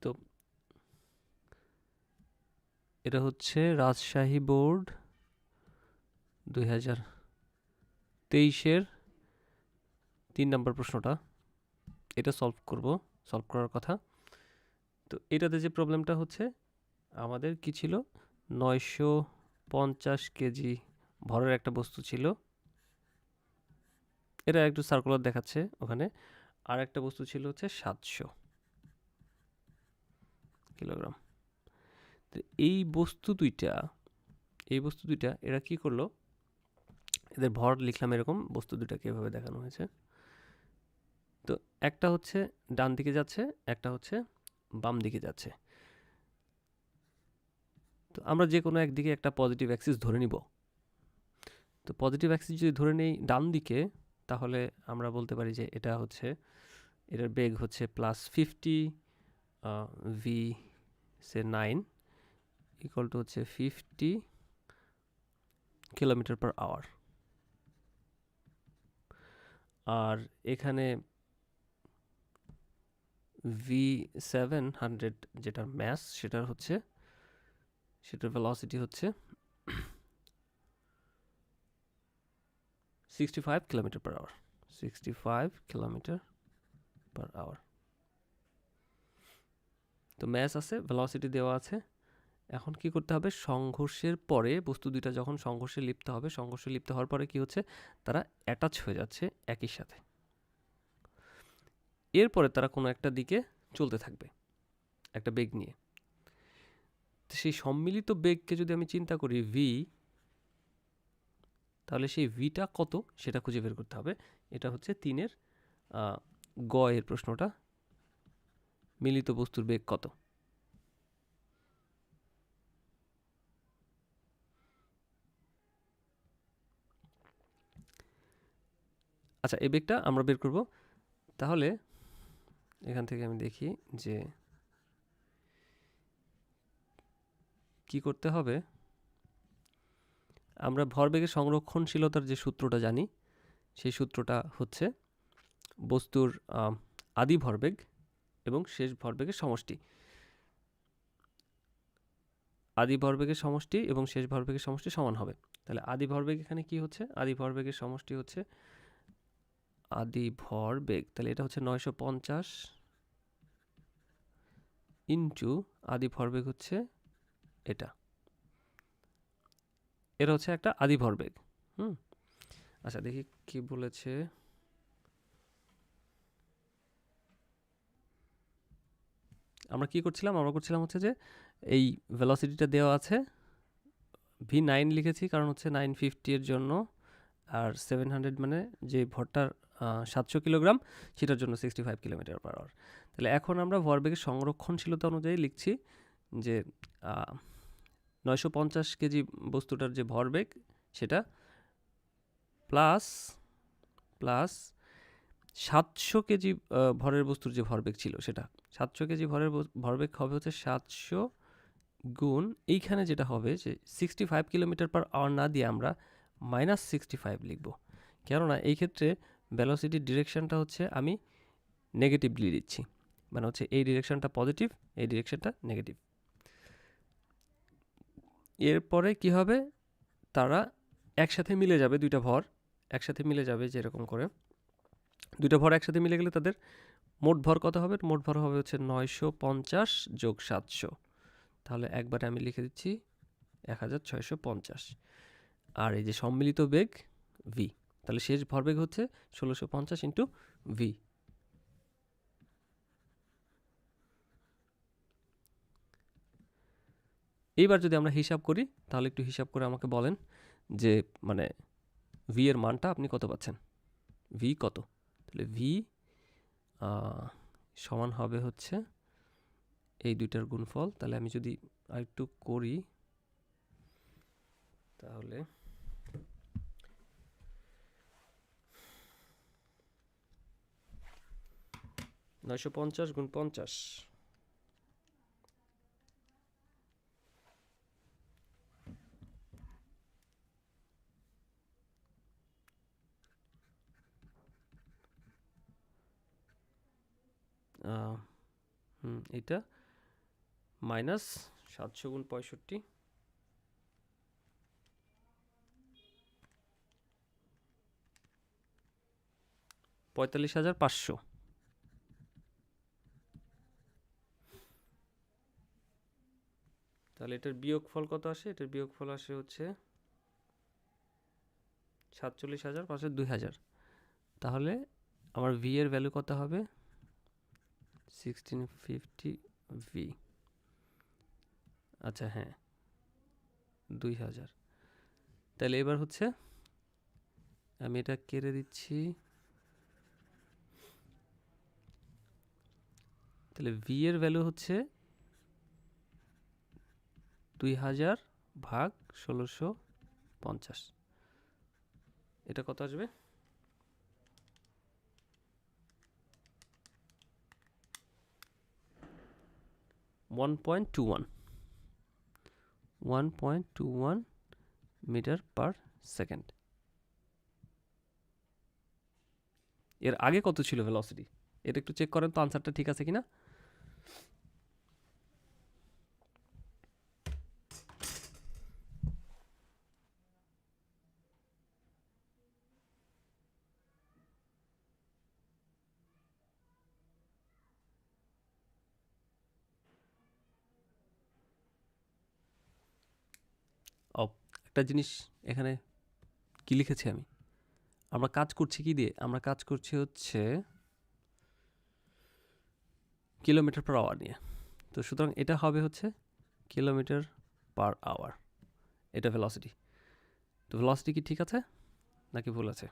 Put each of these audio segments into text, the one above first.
তো এটা হচ্ছে রাজশাহী বোর্ড দুই হাজার তেইশের তিন নম্বর প্রশ্নটা। এটা সলভ করব সলভ করার কথা। তো এটাতে যে প্রবলেমটা হচ্ছে, আমাদের কি ছিল? নয়শো পঞ্চাশ কেজি ভরের একটা বস্তু ছিল। এটা একটু সার্কুলার দেখাচ্ছে ওখানে। আর একটা বস্তু ছিল হচ্ছে সাতশো। কিলোগ্রাম। এই বস্তু দুইটা, এই বস্তু দুইটা, এরা কি করল? এদের ভর লিখলাম এরকম, বস্তু দুটাকে এভাবে দেখানো হয়েছে। তো একটা হচ্ছে ডান দিকে যাচ্ছে, একটা হচ্ছে বাম দিকে যাচ্ছে। তো আমরা যে কোনো একদিকে একটা পজিটিভ অ্যাক্সিস ধরে নিব। তো পজিটিভ অ্যাক্সিস যদি ধরে নেই ডান দিকে, তাহলে আমরা বলতে পারি যে এটা হচ্ছে, এটার বেগ হচ্ছে প্লাস ফিফটি ভি সে নাইন ইকুয়াল টু হচ্ছে ফিফটি কিলোমিটার পার আওয়ার আর এখানে ভি সেভেন হান্ড্রেড যেটার ম্যাস সেটার হচ্ছে, সেটার ভেলোসিটি হচ্ছে sixty five kilometre per hour sixty five kilometre per hour তো ম্যাস আছে ভেলোসিটি দেওয়া আছে। এখন কি করতে হবে? সংঘর্ষের পরে বস্তু দুইটা যখন সংঘর্ষে লিপ্ত হবে, সংঘর্ষে লিপ্ত হওয়ার পরে কি হচ্ছে? তারা অ্যাটাচ হয়ে যাচ্ছে একই সাথে। এরপরে তারা কোনো একটা দিকে চলতে থাকবে, একটা বেগ নিয়ে। তো সেই সম্মিলিত বেগকে যদি আমি চিন্তা করি ভি তাহলে সেই ভিটা কত? সেটা খুঁজে বের করতে হবে। এটা হচ্ছে তিনের গ এর প্রশ্নটা। মিলিত বস্তুর বেগ কত? আচ্ছা এই বেগটা আমরা বের করব। তাহলে এখান থেকে আমি দেখি যে কি করতে হবে? আমরা ভরবেগের সংরক্ষণশীলতার যে সূত্রটা জানি, সেই সূত্রটা হচ্ছে বস্তুর আদি ভরবেগ এবং শেষ ভরবেগের সমষ্টি। আদি ভরবেগের সমষ্টি এবং শেষ ভরবেগের সমষ্টি সমান হবে। তাহলে আদি ভরবেগ এখানে কি হচ্ছে? আদি ভরবেগের সমষ্টি হচ্ছে আদি ভরবেগ। তাহলে এটা হচ্ছে নয়শো পঞ্চাশ ইন্টু আদি ভরবেগ হচ্ছে এটা। এটা হচ্ছে একটা আদি ভরবেগ। হুম? আচ্ছা দেখি কি বলেছে। আমরা কি করছিলাম? আমরা করছিলাম হচ্ছে যে এই ভেলোসিটিটা দেওয়া আছে। ভি নাইন লিখেছি, কারণ হচ্ছে নাইন ফিফটির জন্য। আর সেভেন হান্ড্রেড মানে যে ভরটার সাতশো কিলোগ্রাম সেটার জন্য sixty five kilometre per hour তাহলে এখন আমরা ভরবেগের সংরক্ষণশীলতা অনুযায়ী লিখছি যে নয়শো পঞ্চাশ কেজি বস্তুটার যে ভরবেগ, সেটা প্লাস প্লাস সাতশো কেজি ভরের বস্তুর যে ভরবেগ ছিল সেটা, সাতশো কেজি ভরের ভরবেগ হবে হচ্ছে সাতশো গুণ এইখানে যেটা হবে যে sixty five kilometre per hour না দিয়ে আমরা মাইনাস সিক্সটি ফাইভ লিখব। কেননা এই ক্ষেত্রে ভ্যালোসিটির ডিরেকশানটা হচ্ছে আমি নেগেটিভলি দিচ্ছি। মানে হচ্ছে এই ডিরেকশনটা পজিটিভ এই ডিরেকশনটা নেগেটিভ এরপরে কি হবে? তারা একসাথে মিলে যাবে দুইটা ভর, একসাথে মিলে যাবে যেরকম করে। দুইটা ভর একসাথে মিলে গেলে তাদের মোট ভর কত হবে? মোট ভর হবে হচ্ছে নয়শো পঞ্চাশ যোগ সাতশো। তাহলে একবারে আমি লিখে দিচ্ছি এক হাজার ছয়শো পঞ্চাশ। আর এই যে সম্মিলিত বেগ ভি তাহলে শেষ ভরবেগ হচ্ছে ষোলোশো পঞ্চাশ ইন্টু ভি এইবার যদি আমরা হিসাব করি, তাহলে একটু হিসাব করে আমাকে বলেন যে মানে ভি এর মানটা আপনি কত পাচ্ছেন? ভি কত? তাহলে ভি সমান হবে হচ্ছে এই দুইটার গুণফল। তাহলে আমি যদি আরেকটু করি, তাহলে নয়শো পঞ্চাশ গুণ পঞ্চাশ হুম এটা মাইনাস সাতশো গুণ পঁয়ষট্টি। পঁয়তাল্লিশ হাজার পাঁচশো। তাহলে এটার বিয়োগফল কত আসে? এটার বিয়োগফল আসে হচ্ছে সাতচল্লিশ হাজার পাঁচশো দুই হাজার। তাহলে আমার ভি এর ভ্যালু কত হবে? সিক্সটিন ফিফটি ভি আচ্ছা হ্যাঁ। দুই হাজার। তাহলে এবার হচ্ছে আমি এটা কেড়ে দিচ্ছি। তাহলে ভি এর ভ্যালু হচ্ছে দুই হাজার ভাগ ষোলোশো পঞ্চাশ। এটা কত আসবে? One point two one one point two one metre per second এর আগে কত ছিল ভেলোসিটি এটা একটু চেক করেন তো আনসারটা ঠিক আছে কিনা ও একটা জিনিস এখানে কি লিখেছি আমি? আমরা কাজ করছি কি দিয়ে? আমরা কাজ করছি হচ্ছে কিলোমিটার পার আওয়ার নিয়ে। তো সুতরাং এটা হবে হচ্ছে কিলোমিটার পার আওয়ার এটা ভেলসিটি তো ভেলোসিটি কি ঠিক আছে নাকি ভুল আছে?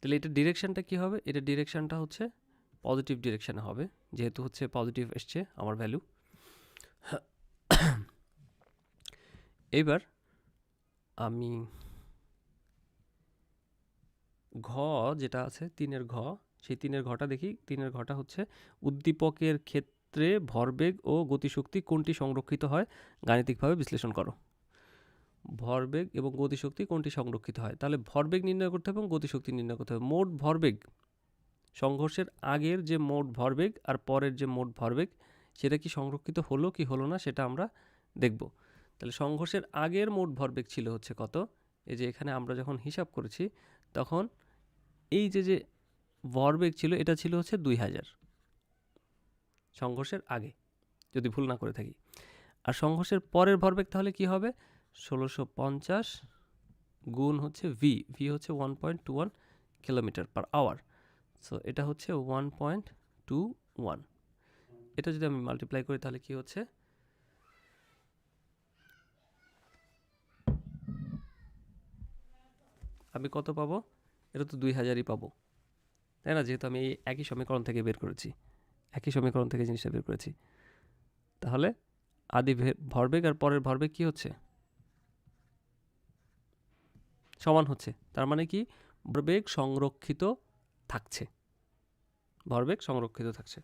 তাহলে এটা ডিরেকশানটা কি হবে? এটা ডিরেকশানটা হচ্ছে পজিটিভ ডিরেকশানে হবে। যেহেতু হচ্ছে পজিটিভ এসছে আমার ভ্যালু এবার আমি ঘ যেটা আছে, তিনের ঘ, সেই তিনের ঘটা দেখি। তিনের ঘটা হচ্ছে উদ্দীপকের ক্ষেত্রে ভরবেগ ও গতিশক্তি কোনটি সংরক্ষিত হয়? গাণিতিকভাবে বিশ্লেষণ করো। ভরবেগ এবং গতিশক্তি কোনটি সংরক্ষিত হয়? তাহলে ভরবেগ নির্ণয় করতে হবে এবং গতিশক্তি নির্ণয় করতে হবে। মোট ভরবেগ, সংঘর্ষের আগের যে মোট ভরবেগ আর পরের যে মোট ভরবেগ, সেটা কি সংরক্ষিত হলো কি হলো না, সেটা আমরা দেখব। তাহলে সংঘর্ষের আগের মোট ভরবেগ ছিল হচ্ছে কত? এই যে এখানে আমরা যখন হিসাব করেছি, তখন এই যে যে ভরবেগ ছিল, এটা ছিল হচ্ছে দুই হাজার। সংঘর্ষের আগে, যদি ভুল না করে থাকি। আর সংঘর্ষের পরের ভরবেগ তাহলে কি হবে? ষোলোশো পঞ্চাশ গুণ হচ্ছে ভি ভি হচ্ছে one point two one kilometre per hour so এটা হচ্ছে ওয়ান পয়েন্ট টু ওয়ান এটা যদি আমি মাল্টিপ্লাই করি, তাহলে কি হচ্ছে? আমি কত পাবো? এটা তো দুই হাজারই পাবো। তাই না? যেহেতু আমি এই একই সমীকরণ থেকে বের করেছি। একই সমীকরণ থেকে জিনিসটা বের করেছি। তাহলে আদি ভরবেগ আর পরের ভরবেগ কি হচ্ছে? সমান হচ্ছে। তার মানে কি? ভরবেগ সংরক্ষিত থাকছে। ভরবেগ সংরক্ষিত থাকছে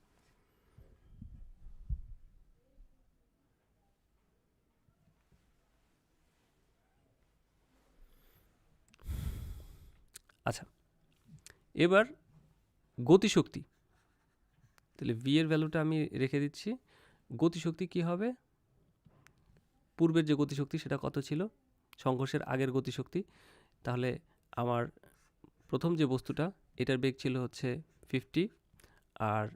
আচ্ছা এবার গতিশক্তি। তাহলে ভি এর ভ্যালুটা আমি রেখে দিচ্ছি। গতিশক্তি কি হবে? পূর্বের যে গতিশক্তি সেটা কত ছিল? সংঘর্ষের আগের গতিশক্তি। তাহলে আমার প্রথম যে বস্তুটা, এটার বেগ ছিল হচ্ছে ফিফটি আর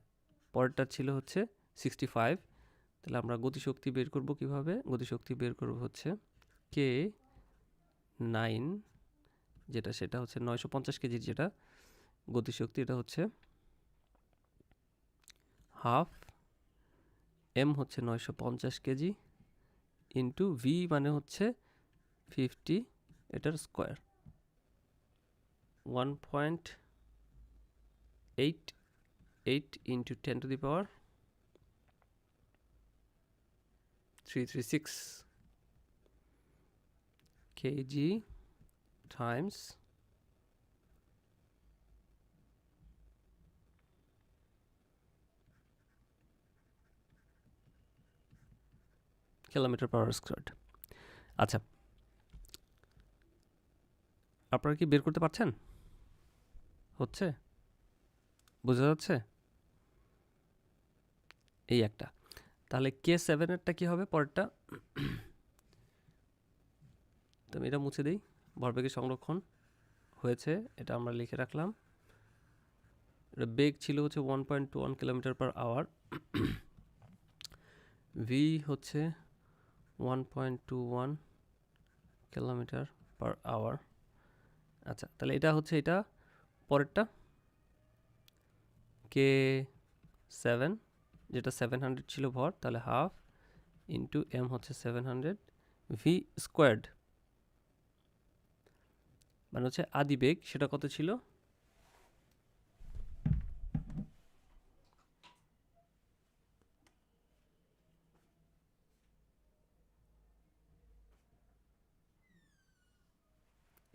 পরেরটা ছিল হচ্ছে সিক্সটি ফাইভ তাহলে আমরা গতিশক্তি বের করব কীভাবে? গতিশক্তি বের করব হচ্ছে কে নাইন যেটা সেটা হচ্ছে নয়শো পঞ্চাশ কেজির যেটা। গতিশক্তি এটা হচ্ছে হাফ এম হচ্ছে নয়শো পঞ্চাশ কেজি ইন্টু ভি মানে হচ্ছে ফিফটি এটার square. One point eight eight into ten to the power three three six kg times kilometre per square আচ্ছা। আপনারা কি বের করতে পারছেন? হচ্ছে? বোঝা যাচ্ছে? এই একটা। তাহলে কে সেভেনেরটা কী হবে পরেরটা? তো আমি এটা মুছে দিই। ভরবেগের সংরক্ষণ হয়েছে, এটা আমরা লিখে রাখলাম। এটা বেগ ছিল হচ্ছে one point two one kilometre per hour V হচ্ছে one point two one kilometre per hour আচ্ছা তাহলে এটা হচ্ছে এটা, পরেরটা কে সেভেন যেটা সেভেন হান্ড্রেড ছিল ভর, তাহলে হাফ ইন্টু এম হচ্ছে সেভেন হান্ড্রেড ভি স্কোয়ার্ড মানে হচ্ছে আদি বেগ, সেটা কত ছিল?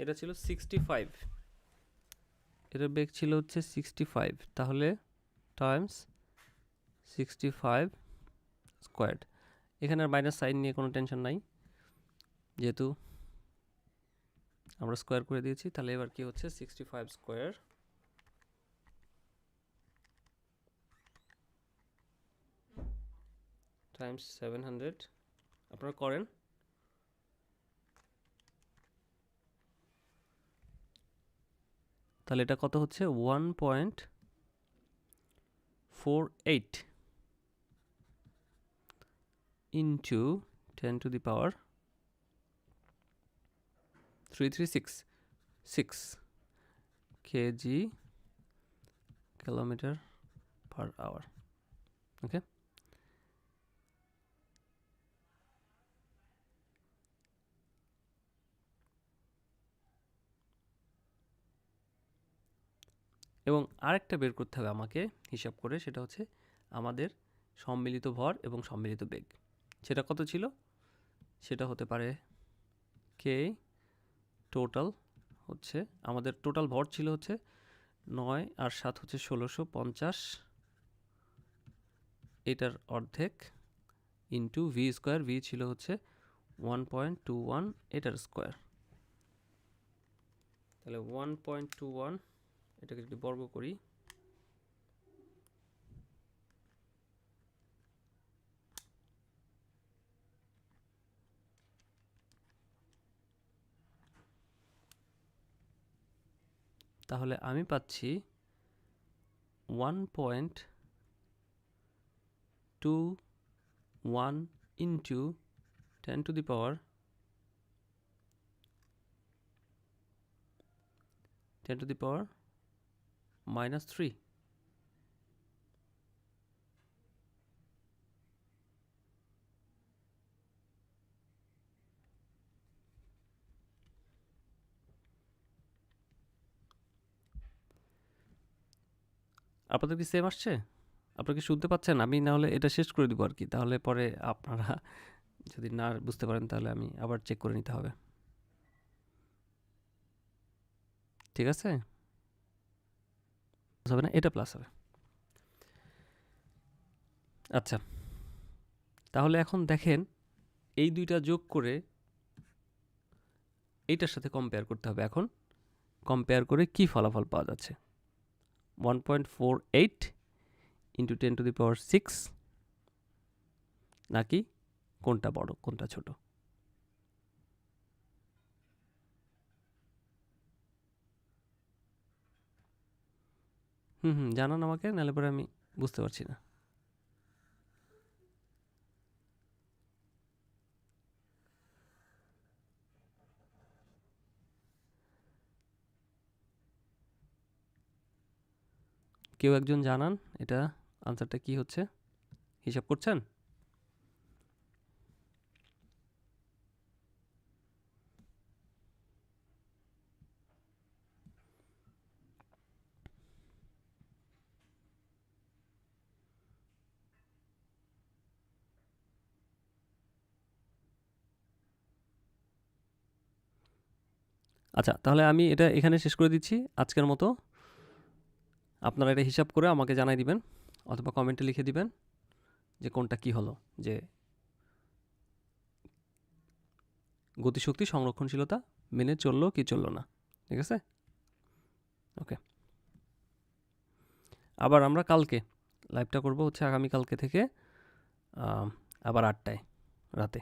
এটা ছিল সিক্সটি ফাইভ এটার বেগ ছিল হচ্ছে সিক্সটি ফাইভ তাহলে টাইমস সিক্সটি ফাইভ স্কোয়ার্ড এখানে আর মাইনাস সাইন নিয়ে কোনো টেনশন নাই, যেহেতু আমরা স্কোয়ার করে দিয়েছি, তাহলে এবার কি হচ্ছে sixty five square times seven hundred আপনারা করেন। তাহলে এটা কত হচ্ছে? One point four eight into ten to the power three three six six kg kilometre per hour okay এবং আরেকটা বের করতে হবে আমাকে হিসাব করে, সেটা হচ্ছে আমাদের সম্মিলিত ভর এবং সম্মিলিত বেগ। সেটা কত ছিল? সেটা হতে পারে কে টোটাল হচ্ছে, আমাদের টোটাল ভর ছিল হচ্ছে নয় আর সাত হচ্ছে ষোলোশো পঞ্চাশ। এটার অর্ধেক ইন্টু ভি স্কোয়ার ভি ছিল হচ্ছে ওয়ান পয়েন্ট টু ওয়ান এটার স্কোয়ার তাহলে ওয়ান পয়েন্ট টু ওয়ান এটাকে যদি বর্গ করি, তাহলে আমি পাচ্ছি one point two one into ten to the power ten to the power minus 3 আপনাদের কি সেম আসছে? আপনারা কি শুনতে পাচ্ছেন? আমি না হলে এটা শেষ করে দিব আর কি। তাহলে পরে আপনারা যদি না বুঝতে পারেন, তাহলে আমি আবার চেক করে নিতে হবে। ঠিক আছে? হবে না? এটা প্লাস হবে। আচ্ছা। তাহলে এখন দেখেন, এই দুইটা যোগ করে এইটার সাথে কম্পেয়ার করতে হবে। এখন কম্পেয়ার করে কি ফলাফল পাওয়া যাচ্ছে? One point four eight into ten to the power six নাকি কোনটা বড়, কোনটা ছোট? হুম হুম, জানান আমাকে, নাহলে পরে আমি বুঝতে পারছি না। কেউ একজন জানান, এটা আনসারটা কি হচ্ছে? হিসাব করছেন? আচ্ছা তাহলে আমি এটা এখানে শেষ করে দিচ্ছি আজকের মতো। আপনারা এটা হিসাব করে আমাকে জানাই দিবেন অথবা কমেন্টে লিখে দিবেন যে কোনটা কি হলো, যে গতিশক্তি, সংরক্ষণশীলতা মেনে চলল কি চলল না, ঠিক আছে? ওকে আবার আমরা কালকে লাইভটা করব হচ্ছে আগামীকালকে থেকে আবার আটটায় রাতে।